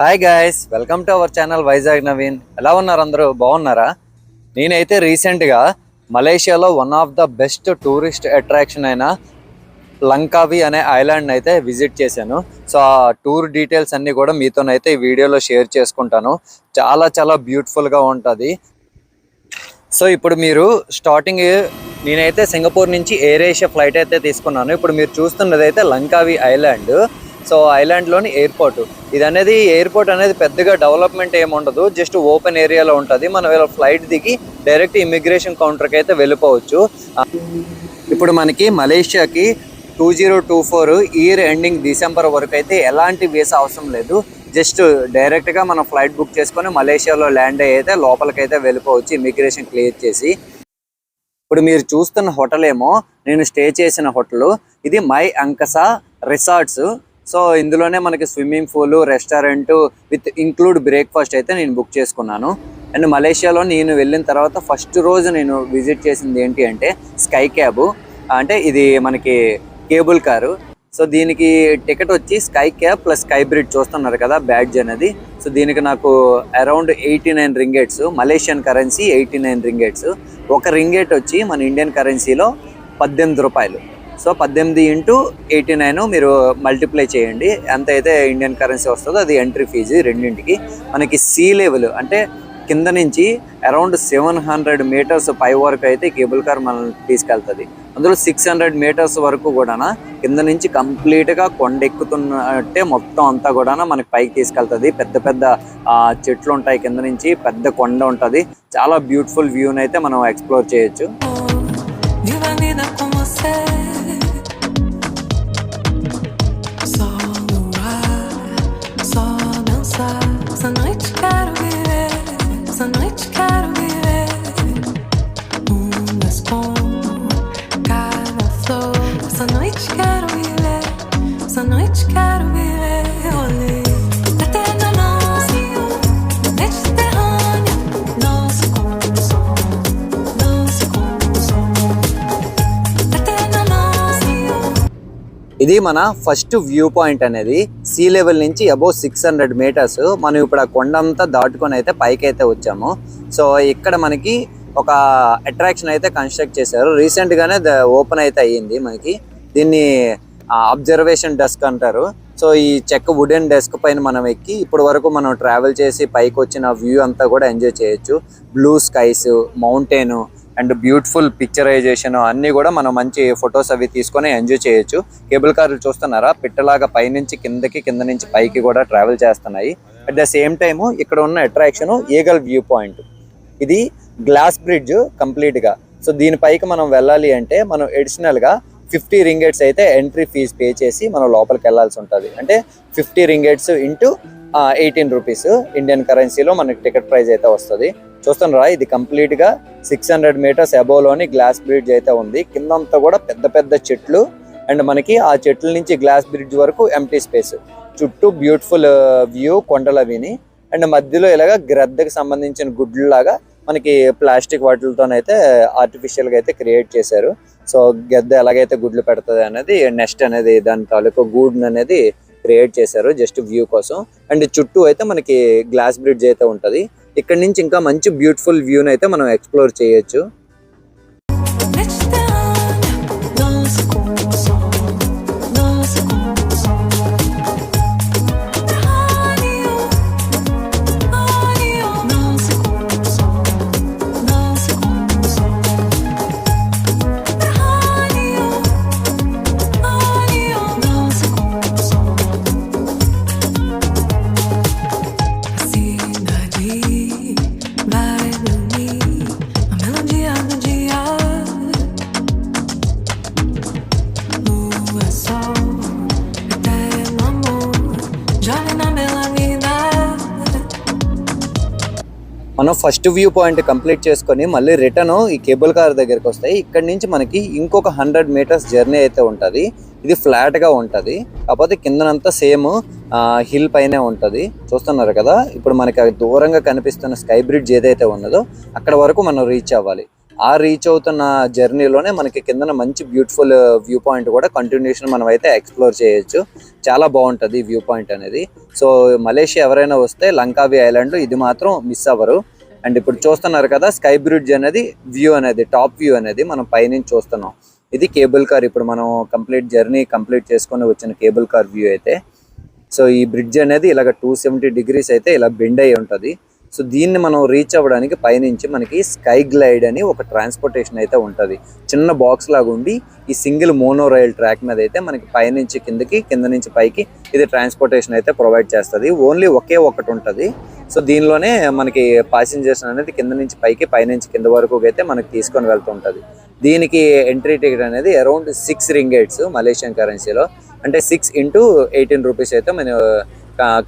Hi guys welcome to our channel Vizag Naveen ఎలా ఉన్నారు అందరూ? బాగున్నారా? నేనైతే రీసెంట్గా మలేషియాలో one of the best tourist attraction అయిన లంకావి అనే ఐలాండ్ అయితే విజిట్ చేశాను. సో ఆ టూర్ డీటెయిల్స్ అన్ని కూడా మీతోనైతే ఈ వీడియోలో షేర్ చేసుకుంటాను. చాలా చాలా బ్యూటిఫుల్గా ఉంటుంది. సో ఇప్పుడు మీరు స్టార్టింగ్ నేనైతే సింగపూర్ నుంచి ఎయిర్ ఏషియా ఫ్లైట్ అయితే తీసుకున్నాను. ఇప్పుడు మీరు చూస్తున్నది అయితే లంకావి ఐలాండ్ సో ఐలాండ్లోని ఎయిర్పోర్ట్. ఇది అనేది ఎయిర్పోర్ట్ అనేది పెద్దగా డెవలప్మెంట్ ఏమి ఉండదు. జస్ట్ ఓపెన్ ఏరియాలో ఉంటుంది. మనం ఇలా ఫ్లైట్ దిగి డైరెక్ట్ ఇమిగ్రేషన్ కౌంటర్కి అయితే వెళ్ళిపోవచ్చు. ఇప్పుడు మనకి మలేషియాకి two zero two four year ending December వరకు అయితే ఎలాంటి వీసా అవసరం లేదు. జస్ట్ డైరెక్ట్గా మనం ఫ్లైట్ బుక్ చేసుకొని మలేషియాలో ల్యాండ్ అయితే లోపలికైతే వెళ్ళిపోవచ్చు ఇమిగ్రేషన్ క్లియర్ చేసి. ఇప్పుడు మీరు చూస్తున్న హోటల్ ఏమో నేను స్టే చేసిన హోటల్. ఇది మై అంకసా రిసార్ట్స్. సో ఇందులోనే మనకి swimming pool restaurant with include breakfast అయితే నేను బుక్ చేసుకున్నాను. అండ్ మలేషియాలో నేను వెళ్ళిన తర్వాత ఫస్ట్ రోజు నేను విజిట్ చేసింది ఏంటి అంటే స్కై క్యాబ్. అంటే ఇది మనకి కేబుల్ కారు. సో దీనికి టికెట్ వచ్చి sky cab plus sky bridge చూస్తున్నారు కదా బ్యాడ్జ్ అనేది. సో దీనికి నాకు around eighty nine ringgits Malaysian currency eighty nine ringgits. ఒక రింగేట్ వచ్చి మన ఇండియన్ కరెన్సీలో పద్దెనిమిది రూపాయలు. సో పద్దెనిమిది ఇంటూ ఎయిటీ నైన్ మీరు మల్టిప్లై చేయండి. ఎంత అయితే ఇండియన్ కరెన్సీ వస్తుందో అది ఎంట్రీ ఫీజు రెండింటికి. మనకి సీ లెవెల్ అంటే కింద నుంచి అరౌండ్ సెవెన్ హండ్రెడ్ మీటర్స్ పై వరకు అయితే కేబుల్ కార్ మనల్ని తీసుకెళ్తుంది. అందులో సిక్స్ హండ్రెడ్ మీటర్స్ వరకు కూడా కింద నుంచి కంప్లీట్గా కొండ ఎక్కుతున్నట్టే మొత్తం అంతా కూడా మనకి పైకి తీసుకెళ్తుంది. పెద్ద పెద్ద చెట్లు ఉంటాయి కింద నుంచి పెద్ద కొండ ఉంటుంది. చాలా బ్యూటిఫుల్ వ్యూని అయితే మనం ఎక్స్ప్లోర్ చేయొచ్చు. ఇది మన ఫస్ట్ వ్యూ పాయింట్ అనేది. సీ లెవెల్ నుంచి అబౌవ్ సిక్స్ హండ్రెడ్ మీటర్స్. మనం ఇప్పుడు ఆ కొండ అంతా దాటుకొని అయితే పైకి అయితే వచ్చాము. సో ఇక్కడ మనకి ఒక అట్రాక్షన్ అయితే కన్స్ట్రక్ట్ చేశారు. రీసెంట్ గానే ఓపెన్ అయితే అయ్యింది మనకి. దీన్ని అబ్జర్వేషన్ డెస్క్ అంటారు. సో ఈ చెక్క వుడెన్ డెస్క్ పైన మనం ఎక్కి ఇప్పటి వరకు మనం ట్రావెల్ చేసి పైకి వచ్చిన వ్యూ అంతా కూడా ఎంజాయ్ చేయొచ్చు. Blue skies mountain and beautiful picturisation అన్నీ కూడా మనం మంచి ఫొటోస్ అవి తీసుకొని ఎంజాయ్ చేయొచ్చు. కేబుల్ కార్లు చూస్తున్నారా? పిట్టలాగా పైనుంచి కిందకి కింద నుంచి పైకి కూడా ట్రావెల్ చేస్తున్నాయి. అట్ ద సేమ్ టైము ఇక్కడ ఉన్న అట్రాక్షన్ ఈగల్ వ్యూ పాయింట్. ఇది గ్లాస్ బ్రిడ్జ్ కంప్లీట్గా సో దీనిపైకి మనం వెళ్ళాలి అంటే మనం ఎడిషనల్గా ఫిఫ్టీ రింగెట్స్ అయితే ఎంట్రీ ఫీజ్ పే చేసి మనం లోపలికి వెళ్ళాల్సి ఉంటుంది. అంటే fifty ringgits into eighteen rupees Indian కరెన్సీలో మనకి టికెట్ ప్రైస్ అయితే వస్తుంది. చూస్తున్నారా ఇది కంప్లీట్గా సిక్స్ హండ్రెడ్ మీటర్స్లోని గ్లాస్ బ్రిడ్జ్ అయితే ఉంది. కిందంతా కూడా పెద్ద పెద్ద చెట్లు. అండ్ మనకి ఆ చెట్ల నుంచి గ్లాస్ బ్రిడ్జ్ వరకు ఎంటీ స్పేస్ చుట్టూ బ్యూటిఫుల్ వ్యూ కొండలవిని. అండ్ మధ్యలో ఇలాగా గ్రద్దకు సంబంధించిన గుడ్లు లాగా మనకి ప్లాస్టిక్ వాటిలతోనైతే ఆర్టిఫిషియల్గా అయితే క్రియేట్ చేశారు. సో గద్ద ఎలాగైతే గుడ్లు పెడుతుంది అనేది నెక్స్ట్ అనేది దాని తాలూకు గూడ్ అనేది క్రియేట్ చేశారు జస్ట్ వ్యూ కోసం. అండ్ చుట్టూ అయితే మనకి గ్లాస్ బ్రిడ్జ్ అయితే ఉంటది. ఇక్కడ నుంచి ఇంకా మంచి బ్యూటిఫుల్ వ్యూని అయితే మనం ఎక్స్ప్లోర్ చేయొచ్చు. మనం ఫస్ట్ వ్యూ పాయింట్ కంప్లీట్ చేసుకొని మళ్ళీ రిటర్న్ ఈ కేబుల్ కార్ దగ్గరికి వస్తాయి. ఇక్కడ నుంచి మనకి ఇంకొక హండ్రెడ్ మీటర్స్ జర్నీ అయితే ఉంటుంది. ఇది ఫ్లాట్ ఉంటుంది ఉంటది. కాకపోతే కిందనంతా సేమ్ హిల్ పైనే ఉంటది. చూస్తున్నారు కదా? ఇప్పుడు మనకి అది దూరంగా కనిపిస్తున్న స్కై బ్రిడ్జ్ ఏదైతే ఉన్నదో అక్కడ వరకు మనం రీచ్ అవ్వాలి. ఆ రీచ్ అవుతున్న జర్నీలోనే మనకి కిందన మంచి బ్యూటిఫుల్ వ్యూ పాయింట్ కూడా కంటిన్యూషన్ మనం అయితే ఎక్స్ప్లోర్ చేయొచ్చు. చాలా బాగుంటుంది వ్యూ పాయింట్ అనేది. సో మలేషియా ఎవరైనా వస్తే లంకావి ఐలాండ్ ఇది మాత్రం మిస్ అవ్వరు. అండ్ ఇప్పుడు చూస్తున్నారు కదా స్కై బ్రిడ్జ్ అనేది వ్యూ అనేది టాప్ వ్యూ అనేది మనం పైనుంచి చూస్తున్నాం. ఇది కేబుల్ కార్ ఇప్పుడు మనం కంప్లీట్ జర్నీ కంప్లీట్ చేసుకొని వచ్చిన కేబుల్ కార్ వ్యూ అయితే. సో ఈ బ్రిడ్జ్ అనేది ఇలాగ టూ సెవెంటీ డిగ్రీస్ అయితే ఇలా బెండ్ అయి ఉంటుంది. సో దీన్ని మనం రీచ్ అవ్వడానికి పైనుంచి మనకి స్కై గ్లైడ్ అని ఒక ట్రాన్స్పోర్టేషన్ అయితే ఉంటుంది. చిన్న బాక్స్ లాగా ఉండి ఈ సింగిల్ మోనో రైల్ ట్రాక్ మీద అయితే మనకి పైనుంచి కిందకి కింద నుంచి పైకి ఇది ట్రాన్స్పోర్టేషన్ అయితే ప్రొవైడ్ చేస్తుంది. ఓన్లీ ఒకే ఒకటి ఉంటుంది. సో దీనిలోనే మనకి ప్యాసింజర్స్ అనేది కింద నుంచి పైకి పైనుంచి కింద వరకు అయితే మనకి తీసుకొని వెళ్తుంటుంది దీనికి ఎంట్రీ టికెట్ అనేది అరౌండ్ సిక్స్ రింగేట్స్ మలేషియన్ కరెన్సీలో అంటే సిక్స్ ఇంటూ ఎయిటీన్ రూపీస్ అయితే మనం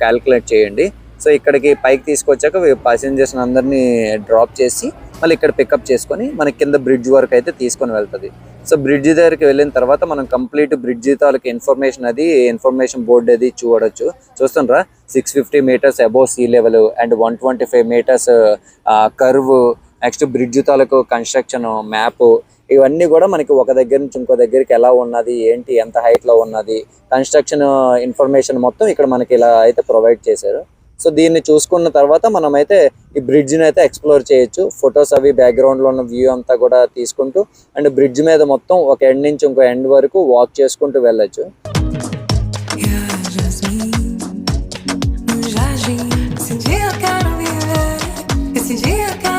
క్యాల్కులేట్ చేయండి. సో ఇక్కడికి పైకి తీసుకొచ్చాక ప్యాసింజర్స్ అందరినీ డ్రాప్ చేసి మళ్ళీ ఇక్కడ పికప్ చేసుకొని మనకి కింద బ్రిడ్జ్ వరకు అయితే తీసుకొని వెళ్తుంది. సో బ్రిడ్జ్ దగ్గరికి వెళ్ళిన తర్వాత మనం కంప్లీట్ బ్రిడ్జ్ తాలూకు ఇన్ఫర్మేషన్ అది ఇన్ఫర్మేషన్ బోర్డ్ అది చూడొచ్చు. చూస్తుండ్రా? Six fifty metres above sea level and one twenty five metres curve next bridge తాలూకు కన్స్ట్రక్షన్ మ్యాప్ ఇవన్నీ కూడా మనకి ఒక దగ్గర నుంచి ఇంకో దగ్గరికి ఎలా ఉన్నది ఏంటి ఎంత హైట్లో ఉన్నది కన్స్ట్రక్షన్ ఇన్ఫర్మేషన్ uh, మొత్తం ఇక్కడ మనకి ఇలా అయితే ప్రొవైడ్ చేశారు. సో దీన్ని చూసుకున్న తర్వాత మనం అయితే ఈ బ్రిడ్జ్ని అయితే ఎక్స్ప్లోర్ చేయొచ్చు. ఫొటోస్ అవి బ్యాక్గ్రౌండ్లో ఉన్న వ్యూ అంతా కూడా తీసుకుంటూ అండ్ బ్రిడ్జ్ మీద మొత్తం ఒక ఎండ్ నుంచి ఇంకో ఎండ్ వరకు వాక్ చేసుకుంటూ వెళ్ళొచ్చు. E a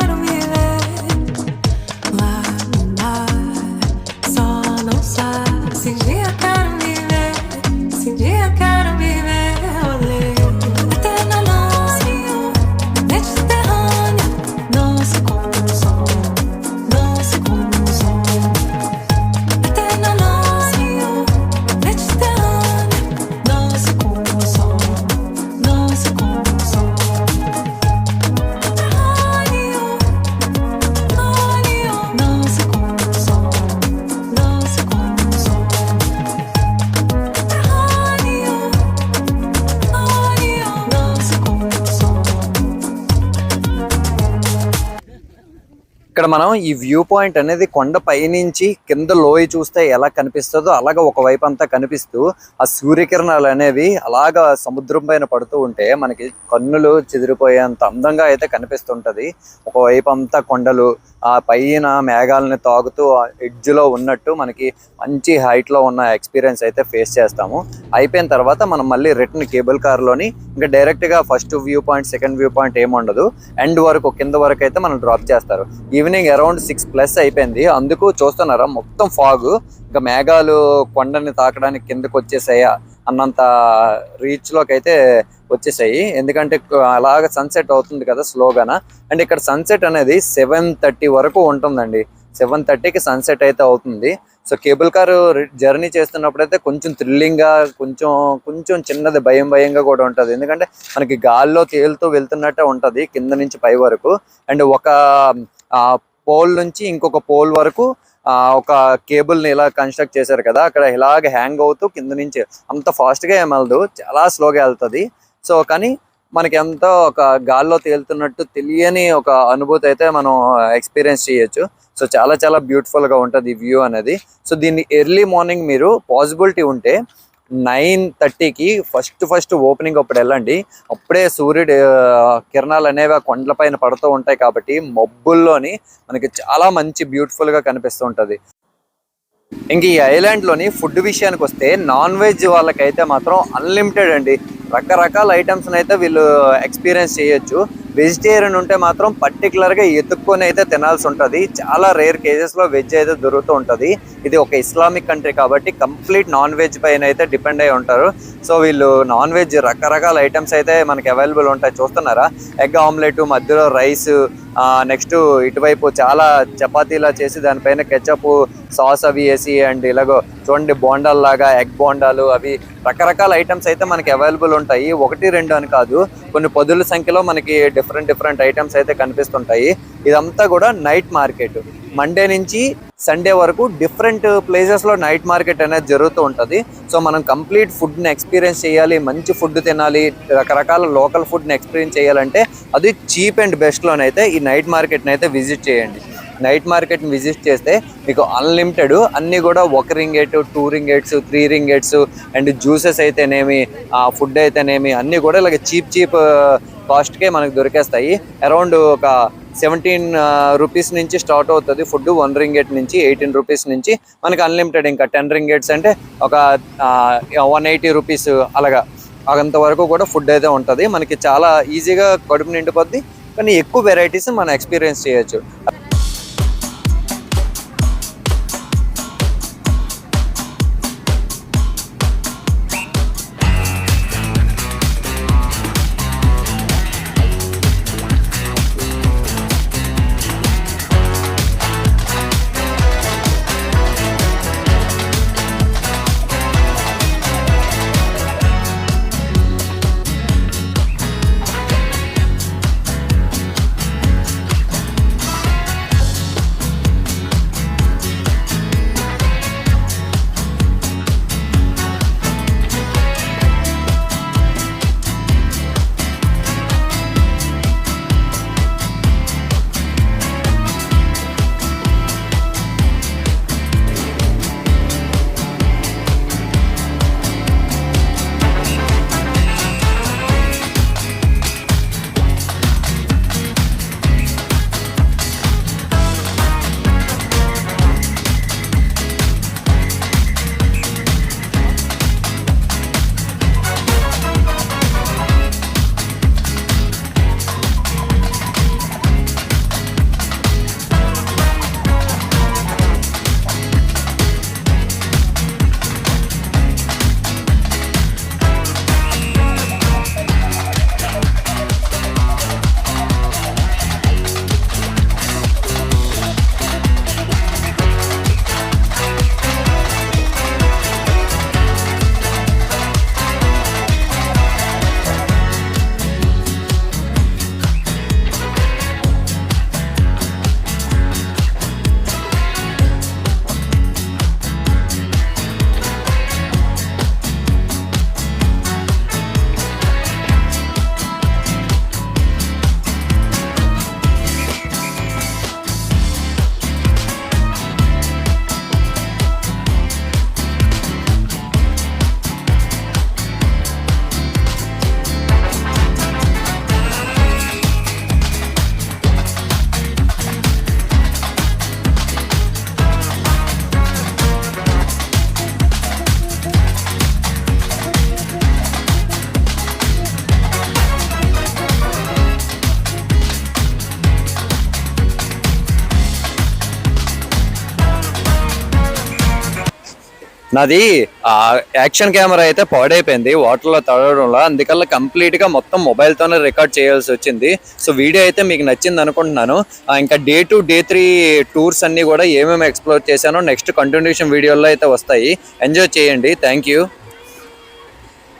ఇక్కడ మనం ఈ వ్యూ పాయింట్ అనేది కొండ పైనుంచి కింద లోయ చూస్తే ఎలా కనిపిస్తుందో అలాగ ఒకవైపు అంతా కనిపిస్తూ ఆ సూర్యకిరణాలు అనేవి అలాగా సముద్రం పైన పడుతూ ఉంటే మనకి కన్నులు చెదిరిపోయేంత అందంగా అయితే కనిపిస్తుంటది. ఒకవైపు అంతా కొండలు ఆ పైన మేఘాలని తాగుతూ ఆ లో ఉన్నట్టు మనకి మంచి హైట్లో లో ఉన్న ఎక్స్పీరియన్స్ అయితే ఫేస్ చేస్తాము. అయిపోయిన తర్వాత మనం మళ్ళీ రిటర్న్ కేబుల్లోని ఇంకా డైరెక్ట్గా గా first view point second view point ఏమి ఉండదు. ఎండ్ వరకు కింద వరకు అయితే మనం డ్రాప్ చేస్తారు. ఈవినింగ్ అరౌండ్ సిక్స్ ప్లస్ అయిపోయింది. అందుకు చూస్తున్నారా మొత్తం ఫాగ్ ఇంకా మేఘాలు కొండని తాకడానికి కిందకు వచ్చేసాయా అన్నంత రీచ్లోకి అయితే వచ్చేసాయి. ఎందుకంటే అలాగ సన్సెట్ అవుతుంది కదా స్లోగాన అండ్ ఇక్కడ సన్సెట్ అనేది సెవెన్ థర్టీ వరకు ఉంటుందండి. సెవెన్ థర్టీకి సన్సెట్ అయితే అవుతుంది. సో కేబుల్ కార్ జర్నీ చేస్తున్నప్పుడు అయితే కొంచెం థ్రిల్లింగ్గా కొంచెం కొంచెం చిన్నది భయం భయంగా కూడా ఉంటుంది. ఎందుకంటే మనకి గాల్లో తేలుతూ వెళ్తున్నట్టే ఉంటుంది కింద నుంచి పై వరకు. అండ్ ఒక ఆ పోల్ నుంచి ఇంకొక పోల్ వరకు ఆ, ఒక కేబుల్ని ఇలా కన్స్ట్రక్ట్ చేశారు కదా అక్కడ ఇలాగ హ్యాంగ్ అవుతూ కింద నుంచి అంత ఫాస్ట్గా ఏమలదు చాలా స్లోగా వెళ్తది. సో కానీ మనకి ఎంతో ఒక గాల్లో తేలుతున్నట్టు తెలియని ఒక అనుభూతి అయితే మనం ఎక్స్పీరియన్స్ చేయొచ్చు. సో చాలా చాలా బ్యూటిఫుల్గా ఉంటది ఈ వ్యూ అనేది. సో దీన్ని ఎర్లీ మార్నింగ్ మీరు పాసిబిలిటీ ఉంటే నైన్ థర్టీకి ఫస్ట్ ఫస్ట్ ఓపెనింగ్ అప్పుడు వెళ్ళండి. అప్పుడే సూర్యుడు కిరణాలు అనేవి ఆ కొండలపైన పడుతూ ఉంటాయి కాబట్టి మబ్బుల్లోని మనకి చాలా మంచి బ్యూటిఫుల్గా కనిపిస్తూ ఉంటుంది. ఇంక ఈ ఐలాండ్లోని ఫుడ్ విషయానికి వస్తే నాన్ వెజ్ వాళ్ళకైతే మాత్రం అన్లిమిటెడ్ అండి. రకరకాల ఐటమ్స్ని అయితే వీళ్ళు ఎక్స్పీరియన్స్ చేయొచ్చు. వెజిటేరియన్ ఉంటే మాత్రం పర్టికులర్గా ఎత్తుక్కొని అయితే తినాల్సి ఉంటుంది. చాలా రేర్ కేజెస్లో వెజ్ అయితే దొరుకుతూ ఉంటుంది. ఇది ఒక ఇస్లామిక్ కంట్రీ కాబట్టి కంప్లీట్ నాన్ వెజ్ పైన అయితే డిపెండ్ అయి ఉంటారు. సో వీళ్ళు నాన్ వెజ్ రకరకాల ఐటమ్స్ అయితే మనకి అవైలబుల్ ఉంటాయి. చూస్తున్నారా? ఎగ్ ఆమ్లెట్ మధ్యలో రైస్ నెక్స్ట్ ఇటువైపు చాలా చపాతీలా చేసి దానిపైన కెచప్ సాస్ అవి వేసి అండ్ ఇలాగో చూడండి బోండాలు లాగా ఎగ్ బోండాలు అవి రకరకాల ఐటమ్స్ అయితే మనకి అవైలబుల్ ఉంటాయి. ఒకటి రెండు అని కాదు కొన్ని పదుల సంఖ్యలో మనకి డిఫరెంట్ డిఫరెంట్ ఐటమ్స్ అయితే కనిపిస్తుంటాయి. ఇదంతా కూడా నైట్ మార్కెట్. మండే నుంచి సండే వరకు డిఫరెంట్ ప్లేసెస్లో నైట్ మార్కెట్ అనేది జరుగుతూ ఉంటుంది. సో మనం కంప్లీట్ ఫుడ్ని ఎక్స్పీరియన్స్ చేయాలి మంచి ఫుడ్ తినాలి రకరకాల లోకల్ ఫుడ్ని ఎక్స్పీరియన్స్ చేయాలంటే అది చీప్ అండ్ బెస్ట్లోనైతే ఈ నైట్ మార్కెట్ని అయితే విజిట్ చేయండి. నైట్ మార్కెట్ని విజిట్ చేస్తే మీకు అన్లిమిటెడ్ అన్నీ కూడా ఒక ringgit two ringgits three ringgits and juices అయితేనేమి ఫుడ్ అయితేనేమి అన్నీ కూడా ఇలాగ చీప్ చీప్ కాస్ట్కే మనకు దొరికేస్తాయి. అరౌండ్ ఒక సెవెంటీన్ రూపీస్ uh, నుంచి స్టార్ట్ అవుతుంది. ఫుడ్ వన్ రింగేట్ నుంచి ఎయిటీన్ రూపీస్ నుంచి మనకి అన్లిమిటెడ్ ఇంకా టెన్ రింగేట్స్ అంటే ఒక వన్ ఎయిటీ రూపీస్ అలాగా. అంతవరకు కూడా ఫుడ్ అయితే ఉంటుంది. మనకి చాలా ఈజీగా కడుపు నిండిపోద్ది. కానీ ఎక్కువ వెరైటీస్ మనం ఎక్స్పీరియన్స్ చేయొచ్చు. నాది యాక్షన్ కెమెరా అయితే పాడైపోయింది. వాటర్లో తడవడంలో అందుకల్లా కంప్లీట్గా మొత్తం మొబైల్తోనే రికార్డ్ చేయాల్సి వచ్చింది. సో వీడియో అయితే మీకు నచ్చింది అనుకుంటున్నాను. ఇంకా day to day three tours అన్నీ కూడా ఏమేమి ఎక్స్ప్లోర్ చేశానో నెక్స్ట్ కంటిన్యూషన్ వీడియోలో అయితే వస్తాయి. ఎంజాయ్ చేయండి. Thank you.